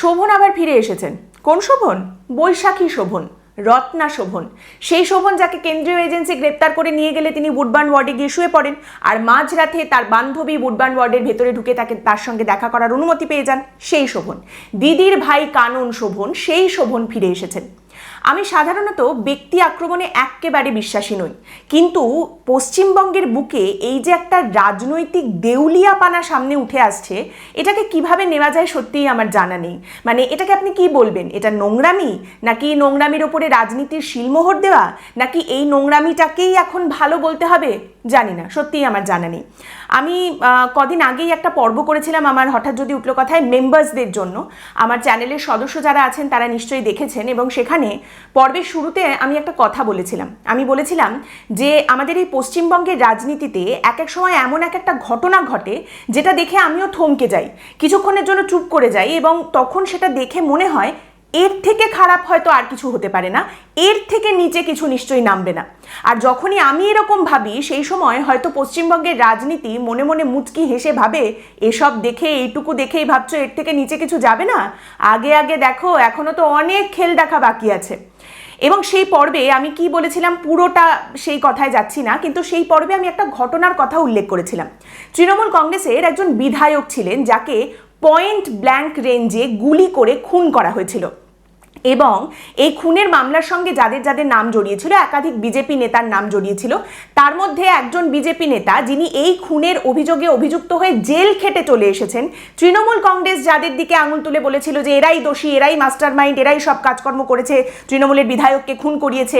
শোভন আবার ফিরে এসেছেন। কোন শোভন? বৈশাখী শোভন, রত্না শোভন। সেই শোভন যাকে কেন্দ্রীয় এজেন্সি গ্রেপ্তার করে নিয়ে গেলে তিনি বুডবান ওয়ার্ডে গিয়ে শুয়ে পড়েন আর মাঝরাতে তার বান্ধবী বুডবান ওয়ার্ডের ভেতরে ঢুকে তাকে তার সঙ্গে দেখা করার অনুমতি পেয়ে যান সেই শোভন। দিদির ভাই কানন শোভন, সেই শোভন ফিরে এসেছেন। আমি সাধারণত ব্যক্তি আক্রমণে একেবারে বিশ্বাসী নই। কিন্তু পশ্চিমবঙ্গের বুকে এই যে একটা রাজনৈতিক দেউলিয়াপানা সামনে উঠে আসছে, এটাকে কীভাবে নেওয়া যায় সত্যিই আমার জানা নেই। মানে এটাকে আপনি কি বলবেন? এটা নোংরামি? নাকি নোংরামির ওপরে রাজনীতির শিলমোহর দেওয়া? নাকি এই নোংরামিটাকেই এখন ভালো বলতে হবে? জানি না, সত্যিই আমার জানা নেই। আমি কদিন আগেই একটা পর্ব করেছিলাম আমার হঠাৎ যদি উঠল কথায় মেম্বার্সদের জন্য। আমার চ্যানেলের সদস্য যারা আছেন তারা নিশ্চয়ই দেখেছেন এবং সেখানে পর্বের শুরুতে আমি একটা কথা বলেছিলাম। আমি বলেছিলাম যে আমাদের এই পশ্চিমবঙ্গের রাজনীতিতে এক এক সময় এমন এক একটা ঘটনা ঘটে যেটা দেখে আমিও থমকে যাই। কিছুক্ষণের জন্য চুপ করে যাই এবং তখন সেটা দেখে মনে হয় এর থেকে খারাপ হয়তো আর কিছু হতে পারে না, এর থেকে নিচে কিছু নিশ্চয়ই নামবে না। আর যখনই আমি এরকম ভাবি, সেই সময় হয়তো পশ্চিমবঙ্গের রাজনীতি মনে মনে মুচকি হেসে ভাবে, এসব দেখে, এইটুকু দেখেই ভাবছ এর থেকে নিচে কিছু যাবে না? আগে আগে দেখো এখনও তো অনেক খেল দেখা বাকি আছে। এবং সেই পর্বে আমি কি বলেছিলাম, পুরোটা সেই কথায় যাচ্ছি না, কিন্তু সেই পর্বে আমি একটা ঘটনার কথা উল্লেখ করেছিলাম। তৃণমূল কংগ্রেসের একজন বিধায়ক ছিলেন, যাকে পয়েন্ট ব্ল্যাঙ্ক রেঞ্জে গুলি করে খুন করা হয়েছিল। এবং এই খুনের মামলার সঙ্গে যাদের যাদের নাম জড়িয়েছিল, একাধিক বিজেপি নেতার নাম জড়িয়েছিল, তার মধ্যে একজন বিজেপি নেতা যিনি এই খুনের অভিযোগে অভিযুক্ত হয়ে জেল খেটে চলে এসেছেন। তৃণমূল কংগ্রেস যাদের দিকে আঙুল তুলে বলেছিল যে এরাই দোষী, এরাই মাস্টার মাইন্ড এরাই সব কাজকর্ম করেছে, তৃণমূলের বিধায়ককে খুন করিয়েছে।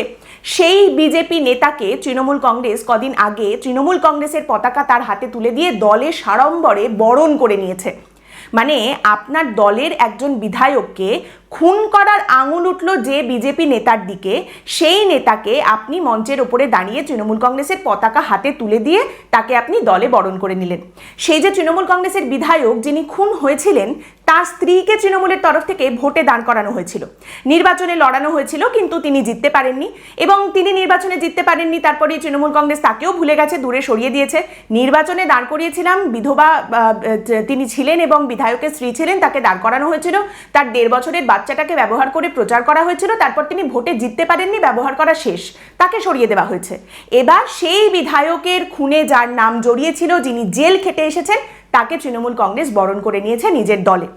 সেই বিজেপি নেতাকে তৃণমূল কংগ্রেস কদিন আগে তৃণমূল কংগ্রেসের পতাকা তার হাতে তুলে দিয়ে দলে সাড়ম্বরে বরণ করে নিয়েছে। মানে আপনার দলের একজন বিধায়ককে খুন করার আঙুল উঠল যে বিজেপি নেতার দিকে, সেই নেতাকে আপনি মঞ্চের ওপরে দাঁড়িয়ে তৃণমূল কংগ্রেসের পতাকা হাতে তুলে দিয়ে তাকে আপনি দলে বরণ করে নিলেন। সেই যে তৃণমূল কংগ্রেসের বিধায়ক যিনি খুন হয়েছিলেন, তার স্ত্রীকে তৃণমূলের তরফ থেকে ভোটে দান করানো হয়েছিল। নির্বাচনে লড়ানো হয়েছিল, কিন্তু তিনি জিততে পারেননি এবং তিনি নির্বাচনে জিততে পারেননি, তারপরে তৃণমূল কংগ্রেস তাকেও ভুলে গেছে, দূরে সরিয়ে দিয়েছে। নির্বাচনে দাঁড় করিয়েছিলাম, বিধবা তিনি ছিলেন এবং বিধায়কের স্ত্রী ছিলেন, তাকে দাঁড় করানো হয়েছিল। তার দেড় বছরের বাচ্চাটাকে ব্যবহার করে প্রচার করা হয়েছিল, তারপর তিনি ভোটে জিততে পারেননি, ব্যবহার করা শেষ। তাকে সরিয়ে দেওয়া হয়েছে। এবার সেই বিধায়কের খুনে যার নাম জড়িয়েছিল, যিনি জেল খেটে এসেছেন, তাকে তৃণমূল কংগ্রেস বরণ করে নিয়েছে নিজের দলে।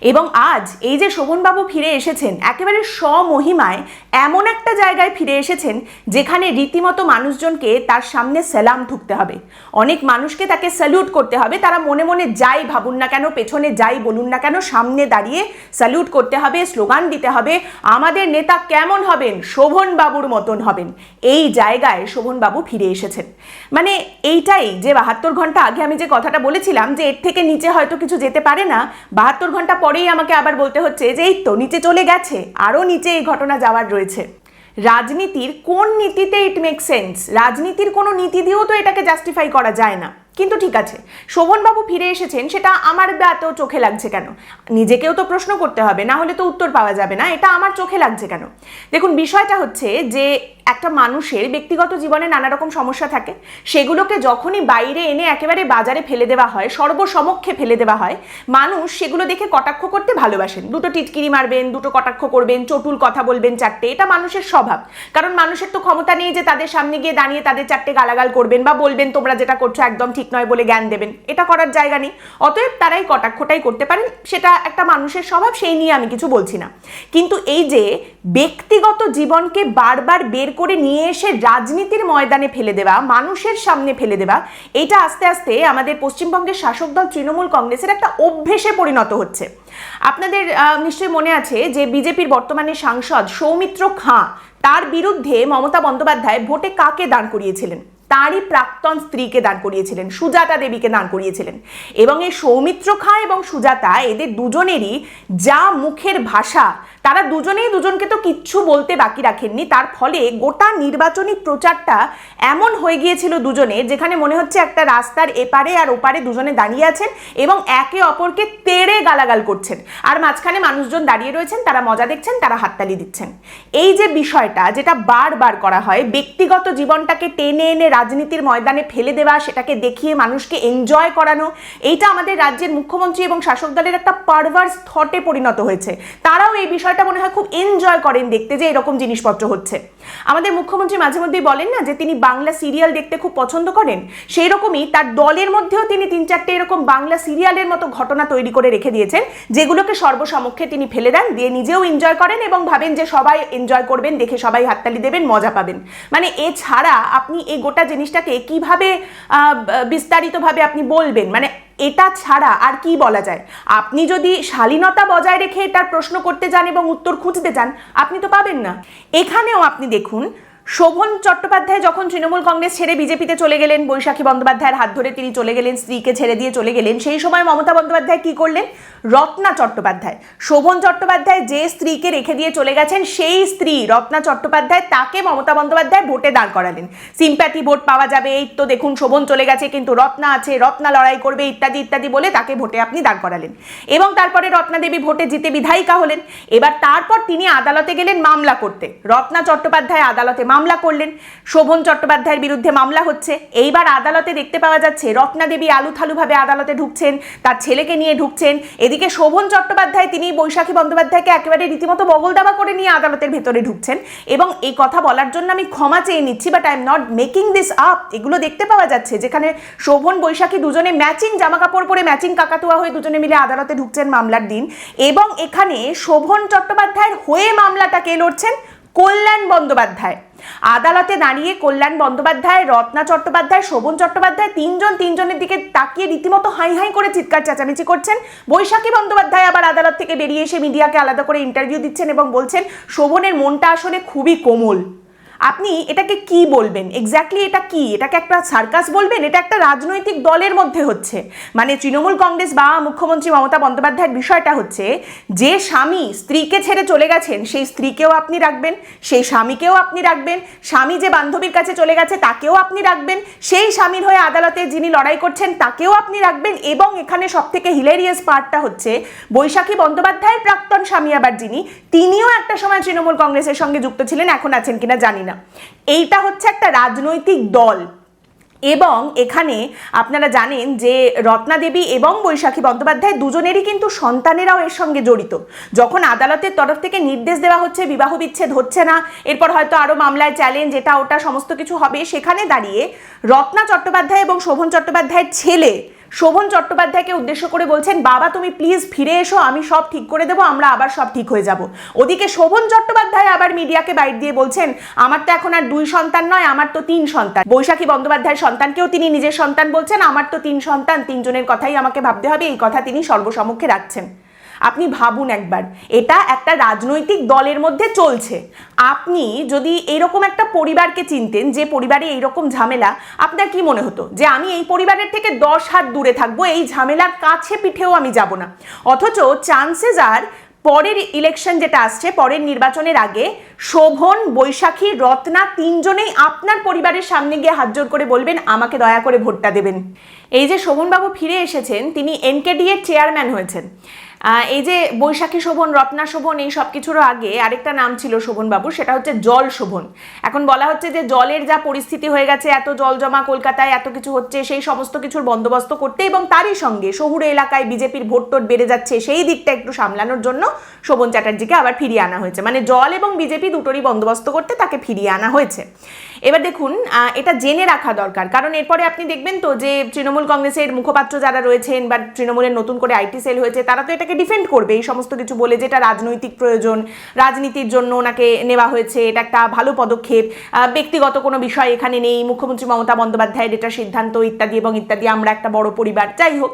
এবং আজ এই যে শোভনবাবু ফিরে এসেছেন, একেবারে স্বমহিমায় এমন একটা জায়গায় ফিরে এসেছেন যেখানে রীতিমতো মানুষজনকে তার সামনে সালাম ঠুকতে হবে। অনেক মানুষকে তাকে স্যালিউট করতে হবে, তারা মনে মনে যাই ভাবুন না কেন, পেছনে যাই বলুন না কেন, সামনে দাঁড়িয়ে স্যালিউট করতে হবে, স্লোগান দিতে হবে, আমাদের নেতা কেমন হবেন, শোভনবাবুর মতন হবেন। এই জায়গায় শোভনবাবু ফিরে এসেছেন। মানে এইটাই যে বাহাত্তর ঘণ্টা আগে আমি যে কথাটা বলেছিলাম যে এর থেকে নিচে হয়তো কিছু যেতে পারে না, বাহাত্তর ঘণ্টা পরেই আমাকে আবার বলতে হচ্ছে যে, এই তো, নিচে চলে গেছে। আরও নিচে এই ঘটনা যাওয়ার রয়েছে। রাজনীতির কোন নীতিতে ইট মেক সেন্স রাজনীতির কোনো নীতি দিয়েও তো এটাকে জাস্টিফাই করা যায় না। কিন্তু ঠিক আছে, শোভনবাবু ফিরে এসেছেন, সেটা আমার এত চোখে লাগছে কেন? নিজেকেও তো প্রশ্ন করতে হবে, না হলে তো উত্তর পাওয়া যাবে না, এটা আমার চোখে লাগছে কেন? দেখুন, বিষয়টা হচ্ছে যে একটা মানুষের ব্যক্তিগত জীবনে নানা রকম সমস্যা থাকে, সেগুলোকে যখনই বাইরে এনে একেবারে বাজারে ফেলে দেওয়া হয়, সর্বসমক্ষে ফেলে দেওয়া হয়, মানুষ সেগুলো দেখে কটাক্ষ করতে ভালোবাসেন। দুটো টিটকিরি মারবেন, দুটো কটাক্ষ করবেন, চটুল কথা বলবেন চারটে, এটা মানুষের স্বভাব। কারণ মানুষের তো ক্ষমতা নেই যে তাদের সামনে গিয়ে দাঁড়িয়ে তাদের চারটে গালাগাল করবেন বা বলবেন, তোমরা যেটা করছ একদম ঠিক নয় বলে জ্ঞান দেবেন। এটা করার জায়গা নেই। অতএব তারাই কটাক্ষটাই করতে পারেন, সেটা একটা মানুষের স্বভাব, সেই নিয়ে আমি কিছু বলছি না। কিন্তু এই যে ব্যক্তিগত জীবনকে বারবার বের করে নিয়ে এসে রাজনীতির ময়দানে ফেলে দেওয়া, মানুষের সামনে ফেলে দেওয়া, এটা আস্তে আস্তে আমাদের পশ্চিমবঙ্গের শাসক দল তৃণমূল কংগ্রেসের একটা অভ্যেসে পরিণত হচ্ছে। আপনাদের নিশ্চয়ই মনে আছে যে বিজেপির বর্তমানে সাংসদ সৌমিত্র খাঁ, তার বিরুদ্ধে মমতা বন্দ্যোপাধ্যায় ভোটে কাকে দাঁড় করিয়েছিলেন? তারই প্রাক্তন স্ত্রীকে দান করিয়েছিলেন, সুজাতা দেবীকে দান করিয়েছিলেন। এবং এই সৌমিত্র খাঁ এবং সুজাতা, এদের দুজনেরই যা মুখের ভাষা, তারা দুজনেই দুজনকে তো কিচ্ছু বলতে বাকি রাখেননি। তার ফলে গোটা নির্বাচনী প্রচারটা এমন হয়ে গিয়েছিল দুজনের যেখানে মনে হচ্ছে একটা রাস্তার এপারে আর ওপারে দুজনে দাঁড়িয়ে আছেন এবং একে অপরকে তেড়ে গালাগাল করছেন। আর মাঝখানে মানুষজন দাঁড়িয়ে রয়েছেন, তারা মজা দেখছেন, তারা হাততালি দিচ্ছেন। এই যে বিষয়টা, যেটা বারবার করা হয়, ব্যক্তিগত জীবনটাকে টেনে এনে রাজনীতির ময়দানে ফেলে দেওয়া, সেটাকে দেখিয়ে মানুষকে এনজয় করানো, এইটা আমাদের রাজ্যের মুখ্যমন্ত্রী এবং শাসক দলের একটা পারভার্স থটে পরিণত হয়েছে। তারাও এই বিষয়টা মনে হয় খুব এনজয় করেন দেখতে যে এরকম জিনিসপত্র হচ্ছে। আমাদের মুখ্যমন্ত্রী মাঝে মধ্যেই বলেন না যে তিনি বাংলা সিরিয়াল দেখতে খুব পছন্দ করেন? সেই রকমই তার দলের মধ্যেও তিনি তিন চারটে এরকম বাংলা সিরিয়ালের মতো ঘটনা তৈরি করে রেখে দিয়েছেন, যেগুলোকে সর্বসমক্ষে তিনি ফেলে দেন, দিয়ে নিজেও এনজয় করেন এবং ভাবেন যে সবাই এনজয় করবেন, দেখে সবাই হাততালি দেবেন, মজা পাবেন। মানে এছাড়া আপনি এই গোটা জিনিসটাকে কীভাবে বিস্তারিতভাবে আপনি বলবেন? মানে এটা ছাড়া আর কি বলা যায়? আপনি যদি শালীনতা বজায় রেখে এটার প্রশ্ন করতে যান এবং উত্তর খুঁজতে যান, আপনি তো পাবেন না। এখানেও আপনি দেখুন শোভন চট্টোপাধ্যায় যখন তৃণমূল কংগ্রেস ছেড়ে বিজেপিতে চলে গেলেন, বৈশাখী বন্দ্যোপাধ্যায়ের হাত ধরে তিনি চলে গেলেন, স্ত্রীকে ছেড়ে দিয়ে চলে গেলেন, সেই সময় মমতা বন্দ্যোপাধ্যায় কি করলেন? রত্না চট্টোপাধ্যায়। শোভন চট্টোপাধ্যায় যে স্ত্রীকে রেখে দিয়ে চলে গেছেন, সেই স্ত্রী রত্না চট্টোপাধ্যায় তাকে মমতা বন্দ্যোপাধ্যায় ভোটে দাঁড় করালেন। সিম্প্যাথি ভোট পাওয়া যাবে, এই তো দেখুন শোভন চলে গেছে, কিন্তু রত্না আছে, রত্না লড়াই করবে, ইত্যাদি ইত্যাদি বলে তাকে ভোটে আপনি দাঁড় করালেন। এবং তারপরে রত্না দেবী ভোটে জিতে বিধায়িকা হলেন। এবার তারপর তিনি আদালতে গেলেন মামলা করতে। রত্না চট্টোপাধ্যায় আদালতে মামলা করলেন। শোভন চট্টোপাধ্যায়ের বিরুদ্ধে মামলা হচ্ছে। এইবার আদালতে দেখতে পাওয়া যাচ্ছে, রত্না দেবী আলুথালুভাবে আদালতে ঢুকছেন, তার ছেলেকে নিয়ে ঢুকছেন। এদিকে শোভন চট্টোপাধ্যায়, তিনি বৈশাখী বন্দ্যোপাধ্যায়কে একেবারে রীতিমতো বগল দাবা করে নিয়ে আদালতের ভেতরে ঢুকছেন। এবং এই কথা বলার জন্য আমি ক্ষমা চেয়ে নিচ্ছি but I am not making this up এগুলো দেখতে পাওয়া যাচ্ছে, যেখানে শোভন, বৈশাখী দুজনে ম্যাচিং জামা কাপড় পরে ম্যাচিং কাকাতুয়া হয়ে দুজনে মিলে আদালতে ঢুকছেন মামলার দিন। এবং এখানে শোভন চট্টোপাধ্যায়ের হয়ে মামলাটা কে লড়ছেন কল্যাণ বন্দ্যোপাধ্যায়। আদালতে দাঁড়িয়ে কল্যাণ বন্দ্যোপাধ্যায়, রত্না চট্টোপাধ্যায়, শোভন চট্টোপাধ্যায় তিনজন তিনজনের দিকে তাকিয়ে রীতিমতো হাই হাই করে চিৎকার চেঁচামেচি করছেন। বৈশাখী বন্দ্যোপাধ্যায় আবার আদালত থেকে বেরিয়ে এসে মিডিয়াকে আলাদা করে ইন্টারভিউ দিচ্ছেন এবং বলছেন, শোভনের মনটা আসলে খুবই কোমল। আপনি এটাকে কি বলবেন? এক্স্যাক্টলি এটা কি? এটাকে একটা সার্কাস বলবেন? এটা একটা রাজনৈতিক দলের মধ্যে হচ্ছে। মানে তৃণমূল কংগ্রেস বা মুখ্যমন্ত্রী মমতা বন্দ্যোপাধ্যায়ের বিষয়টা হচ্ছে, যে স্বামী স্ত্রীকে ছেড়ে চলে গেছেন, সেই স্ত্রীকেও আপনি রাখবেন, সেই স্বামীকেও আপনি রাখবেন, স্বামী যে বান্ধবীর কাছে চলে গেছে তাকেও আপনি রাখবেন, সেই স্বামীর হয়ে আদালতে যিনি লড়াই করছেন তাকেও আপনি রাখবেন এবং এখানে সব থেকে হিলেরিয়াস পার্টটা হচ্ছে, বৈশাখী বন্দ্যোপাধ্যায়ের প্রাক্তন স্বামী আবার যিনি, তিনিও একটা সময় তৃণমূল কংগ্রেসের সঙ্গে যুক্ত ছিলেন, এখন আছেন কিনা জানি না। এইটা হচ্ছে একটা রাজনৈতিক দল। এবং এখানে আপনারা জানেন যে রত্নাদেবী এবং বৈশাখী বন্দ্যোপাধ্যায় দুজনেরই কিন্তু সন্তানেরাও এর সঙ্গে জড়িত। যখন আদালতের তরফ থেকে নির্দেশ দেওয়া হচ্ছে, বিবাহ বিচ্ছেদ হচ্ছে না, এরপর হয়তো আরও মামলায় চ্যালেঞ্জ এটা ওটা সমস্ত কিছু হবে, সেখানে দাঁড়িয়ে রত্না চট্টোপাধ্যায় এবং শোভন চট্টোপাধ্যায়ের ছেলে শোভন চট্টোপাধ্যায়কে উদ্দেশ্য করে বলছেন, বাবা, তুমি প্লিজ ফিরে এসো, আমি সব ঠিক করে দেবো, আমরা আবার সব ঠিক হয়ে যাব। ওদিকে শোভন চট্টোপাধ্যায় আবার মিডিয়াকে বাইট দিয়ে বলছেন, আমার তো এখন আর দুই সন্তান নয়, আমার তো তিন সন্তান। বৈশাখী বন্দ্যোপাধ্যায়ের সন্তানকেও তিনি নিজের সন্তান বলছেন, আমার তো তিন সন্তান, তিনজনের কথাই আমাকে ভাবতে হবে, এই কথা তিনি সর্বসমক্ষে রাখছেন। আপনি ভাবুন একবার, এটা একটা রাজনৈতিক দলের মধ্যে চলছে। আপনি যদি এরকম একটা পরিবারকে চিনতেন, যে পরিবারে এইরকম ঝামেলা, আপনার কি মনে হতো? যে আমি এই পরিবারের থেকে দশ হাত দূরে থাকব, এই ঝামেলার কাছে পিঠেও আমি যাব না। অথচ চান্সেস আর পরের ইলেকশন যেটা আসছে, পরের নির্বাচনের আগে শোভন, বৈশাখী, রত্না তিনজনেই আপনার পরিবারের সামনে গিয়ে হাত জোর করে বলবেন, আমাকে দয়া করে ভোটটা দেবেন। এই যে শোভনবাবু ফিরে এসেছেন, তিনি এনকেডি এর চেয়ারম্যান হয়েছেন। এই যে বৈশাখী শোভন, রত্না শোভন, এই সব কিছুরও আগে আরেকটা নাম ছিল শোভনবাবু, সেটা হচ্ছে জল শোভন। এখন বলা হচ্ছে যে জলের যা পরিস্থিতি হয়ে গেছে, এত জল জমা কলকাতায়, এত কিছু হচ্ছে, সেই সমস্ত কিছুর বন্দোবস্ত করতে এবং তারই সঙ্গে শহুরে এলাকায় বিজেপির ভোট টোট বেড়ে যাচ্ছে, সেই দিকটা একটু সামলানোর জন্য শোভন চ্যাটার্জিকে আবার ফিরিয়ে আনা হয়েছে। মানে জল এবং বিজেপি দুটোরই বন্দোবস্ত করতে তাকে ফিরিয়ে আনা হয়েছে। এবার দেখুন এটা জেনে রাখা দরকার। কারণ এরপরে আপনি দেখবেন তো যে তৃণমূল কংগ্রেসের মুখপাত্র যারা রয়েছেন বা তৃণমূলের নতুন করে আইটি সেল হয়েছে, তারা তো এটাকে ডিফেন্ড করবে। এই সমস্ত কিছু বলে যে এটা রাজনৈতিক প্রয়োজন, রাজনীতির জন্য ওনাকে নেওয়া হয়েছে, এটা একটা ভালো পদক্ষেপ। ব্যক্তিগত কোনো বিষয় এখানে নেই, মুখ্যমন্ত্রী মমতা বন্দ্যোপাধ্যায়ের এটা সিদ্ধান্ত, ইত্যাদি এবং ইত্যাদি, আমরা একটা বড় পরিবার। যাই হোক,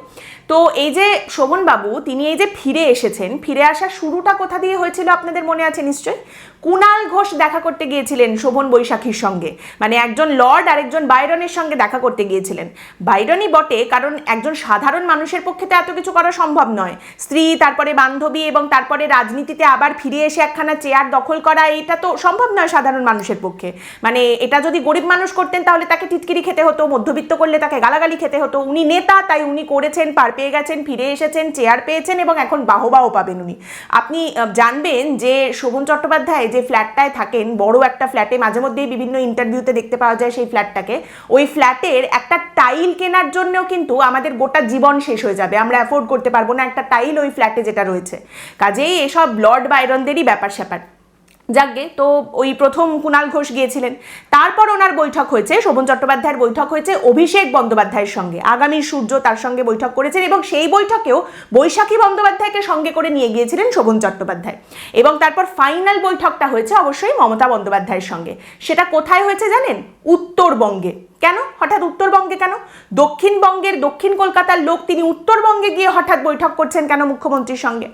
তো এই যে শোভনবাবু, তিনি এই যে ফিরে এসেছেন, ফিরে আসার শুরুটা কোথা দিয়ে হয়েছিল আপনাদের মনে আছে নিশ্চয়ই? কুণাল ঘোষ দেখা করতে গিয়েছিলেন শোভন বৈশাখীর সঙ্গে। মানে একজন লর্ড আর একজন বাইরনের সঙ্গে দেখা করতে গিয়েছিলেন। বাইরনই বটে, কারণ একজন সাধারণ মানুষের পক্ষে তো এত কিছু করা সম্ভব নয়। স্ত্রী, তারপরে বান্ধবী এবং তারপরে রাজনীতিতে আবার ফিরে এসে একখানা চেয়ার দখল করা, এটা তো সম্ভব নয় সাধারণ মানুষের পক্ষে। মানে এটা যদি গরিব মানুষ করতেন, তাহলে তাকে টিটকিরি খেতে হতো, মধ্যবিত্ত করলে তাকে গালাগালি খেতে হতো। উনি নেতা, তাই উনি করেছেন, পার পেয়ে গেছেন, ফিরে এসেছেন, চেয়ার পেয়েছেন এবং এখন বাহবাও পাবেন উনি। আপনি জানবেন যে শোভন চট্টোপাধ্যায় যে ফ্ল্যাটটায় থাকেন, বড় একটা ফ্ল্যাটে মাঝে মধ্যেই বিভিন্ন ইন্টারভিউতে দেখতে পাওয়া যায় সেই ফ্ল্যাটটাকে ওই ফ্ল্যাটের একটা টাইল কেনার জন্যও কিন্তু আমাদের গোটা জীবন শেষ হয়ে যাবে। আমরা অ্যাফোর্ড করতে পারব না একটা টাইল ওই ফ্ল্যাটে যেটা রয়েছে। কাজেই এসব লর্ড বাইরনদেরই ব্যাপার স্যাপার যাকগে, তো ওই প্রথম কুণাল ঘোষ গিয়েছিলেন। তারপর ওনার বৈঠক হয়েছে, শোভন চট্টোপাধ্যায়ের বৈঠক হয়েছে, অভিষেক বন্দ্যোপাধ্যায়ের সঙ্গে। আগামী সূর্য তার সঙ্গে বৈঠক করেছেন এবং সেই বৈঠকেও বৈশাখী বন্দ্যোপাধ্যায়কে সঙ্গে করে নিয়ে গিয়েছিলেন শোভন চট্টোপাধ্যায়। এবং তারপর ফাইনাল বৈঠকটা হয়েছে অবশ্যই মমতা বন্দ্যোপাধ্যায়ের সঙ্গে। সেটা কোথায় হয়েছে জানেন? উত্তরবঙ্গে। কেন? হঠাৎ উত্তরবঙ্গে কেন? দক্ষিণবঙ্গের দক্ষিণ কলকাতার লোক তিনি উত্তরবঙ্গে গিয়ে হঠাৎ বৈঠক করছেন কেন মুখ্যমন্ত্রীর সঙ্গে?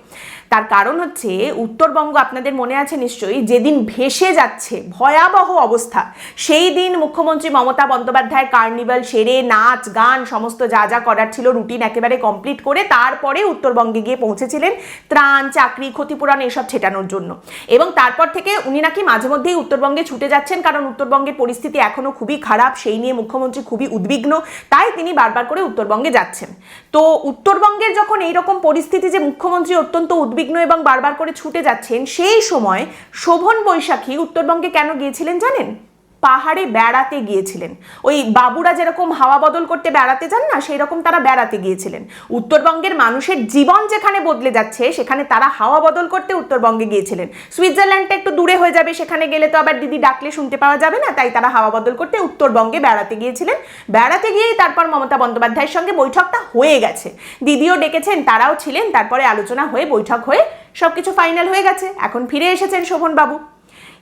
তার কারণ হচ্ছে, উত্তরবঙ্গ আপনাদের মনে আছে নিশ্চয়ই? যেদিন ভেসে যাচ্ছে ভয়াবহ অবস্থা, সেই দিন মুখ্যমন্ত্রী মমতা বন্দ্যোপাধ্যায় কার্নিভাল, সেরে, নাচ, গান, সমস্ত যা যা করার ছিল, রুটিন একেবারে কমপ্লিট করে তারপরে উত্তরবঙ্গে গিয়ে পৌঁছেছিলেন ত্রাণ, চাকরি, ক্ষতিপূরণ এসব ছেটানোর জন্য। এবং তারপর থেকে উনি নাকি মাঝে মধ্যেই উত্তরবঙ্গে ছুটে যাচ্ছেন, কারণ উত্তরবঙ্গের পরিস্থিতি এখনও খুবই খারাপ, সেই নিয়ে মুখ্যমন্ত্রী খুবই উদ্বিগ্ন, তাই তিনি বারবার করে উত্তরবঙ্গে যাচ্ছেন। তো উত্তরবঙ্গের যখন এইরকম পরিস্থিতি যে মুখ্যমন্ত্রী অত্যন্ত উদ্বিগ্ন এবং বারবার করে ছুটে যাচ্ছেন, সেই সময় শোভন বৈশাখী উত্তরবঙ্গে কেন গিয়েছিলেন জানেন? পাহাড়ে বেড়াতে গিয়েছিলেন। ওই বাবুরা যেরকম হাওয়া বদল করতে বেড়াতে যান না সেই রকম তারা বেড়াতে গিয়েছিলেন। উত্তরবঙ্গের মানুষের জীবন যেখানে বদলে যাচ্ছে, সেখানে তারা হাওয়া বদল করতে উত্তরবঙ্গে গিয়েছিলেন। সুইজারল্যান্ডটা একটু দূরে হয়ে যাবে, সেখানে গেলে তো আবার দিদি ডাকলে শুনতে পাওয়া যাবে না, তাই তারা হাওয়া বদল করতে উত্তরবঙ্গে বেড়াতে গিয়েছিলেন। বেড়াতে গিয়েই তারপর মমতা বন্দ্যোপাধ্যায়ের সঙ্গে বৈঠকটা হয়ে গেছে। দিদিও ডেকেছেন, তারাও ছিলেন, তারপরে আলোচনা হয়ে বৈঠক হয়ে সবকিছু ফাইনাল হয়ে গেছে। এখন ফিরে এসেছেন শোভন বাবু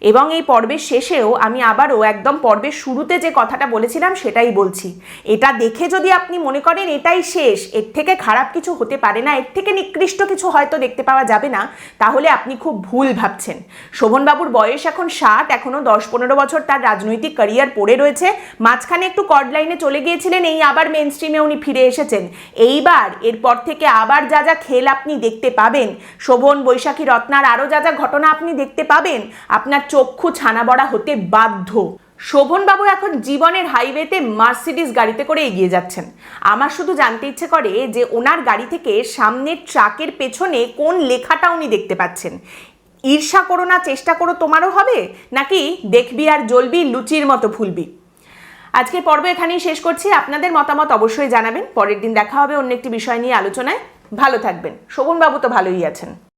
এবং এই পর্বের শেষেও আমি আবারও একদম পর্বের শুরুতে যে কথাটা বলেছিলাম সেটাই বলছি। এটা দেখে যদি আপনি মনে করেন এটাই শেষ, এর থেকে খারাপ কিছু হতে পারে না, এর থেকে নিকৃষ্ট কিছু হয়তো দেখতে পাওয়া যাবে না, তাহলে আপনি খুব ভুল ভাবছেন। শোভনবাবুর বয়স এখন ষাট এখনও দশ পনেরো বছর তার রাজনৈতিক ক্যারিয়ার পড়ে রয়েছে। মাঝখানে একটু কর্ড লাইনে চলে গিয়েছিলেন, এই আবার মেন স্ট্রিমে উনি ফিরে এসেছেন। এইবার, এরপর থেকে আবার যা যা খেল আপনি দেখতে পাবেন। শোভন, বৈশাখী, রত্নার আরও যা যা ঘটনা আপনি দেখতে পাবেন, আপনার চক্ষু ছানা বড়া হতে বাধ্য। শোভনবাবু এখন জীবনের হাইওয়েতে মার্সিডিস গাড়িতে করে এগিয়ে যাচ্ছেন। আমার শুধু জানতে ইচ্ছে করে যে ওনার গাড়ি থেকে সামনের ট্রাকের পেছনে কোন লেখাটা উনি দেখতে পাচ্ছেন? ঈর্ষা করো না, চেষ্টা করো, তোমারও হবে? নাকি দেখবি আর জ্বলবি, লুচির মতো ফুলবি? আজকের পর্ব এখানেই শেষ করছি। আপনাদের মতামত অবশ্যই জানাবেন। পরের দিন দেখা হবে অন্য একটি বিষয় নিয়ে আলোচনায়। ভালো থাকবেন। শোভনবাবু তো ভালোই আছেন।